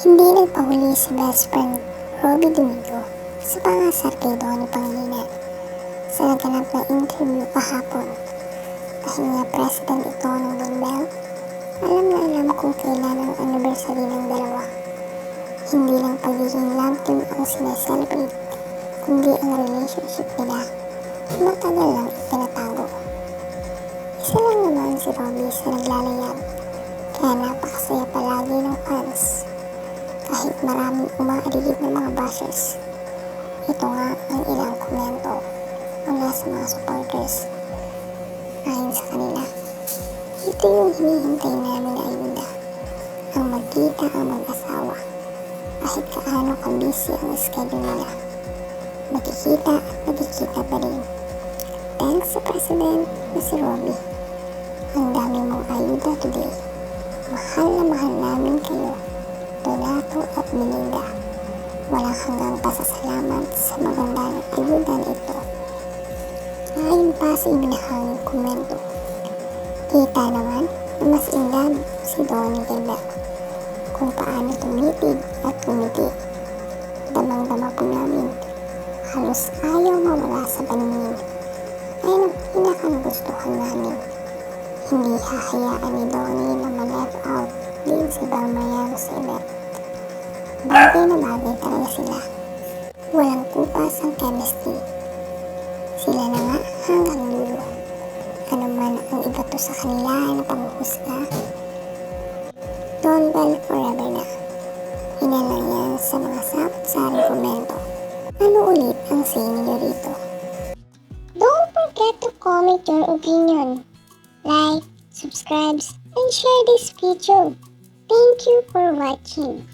Hindi nagpahuli si best friend Robbie Domingo sa pangasar kay Donnie Pangilinan sa naganap na interview kahapon. Dahil nga president ito ng Bimbel, alam na alam kung kailan ang anniversary ng dalawa. Hindi lang pagiging love team ang sineselebrate, kundi ang relationship nila matagal lang itinatago. Isa lang naman si Robbie sa naglalayag, kaya fans kahit maraming umaaligid ng mga bashers. Ito nga ang ilang komento mula sa mga supporters. Ayon sa kanila, ito yung hinihintay namin na ayuda. Ang magkita ang mag-asawa. Kahit kaano kabisi ang schedule nila. Magkikita at magkikita pa rin. Thanks sa President na si Robbie. Ang dami mong ayuda today. Melinda. Walang hanggang pasasalamat sa maganda ng ayuda na ito. Ayon pa sa ibinahanging komento, kita naman na mas in love si Donnie Ganda kung paano tumitig at tumiti. Damang-dama po namin, halos ayaw mawala sa paningin. Ay ang pinakagustuhan namin. Hindi hahayaan ni Donnie na ma-left out din sa Balmayaro sa event. Bagay na bagay talaga sila. Walang kupas ang chemistry. Sila na nga hanggang dulo. Ano man ang iba to sa kanila na panghuhusga. Don't well forever na. Ina lang yan sa mga sapot-saring komento. Ano ulit ang say niyo rito? Don't forget to comment your opinion. Like, subscribe, and share this video. Thank you for watching.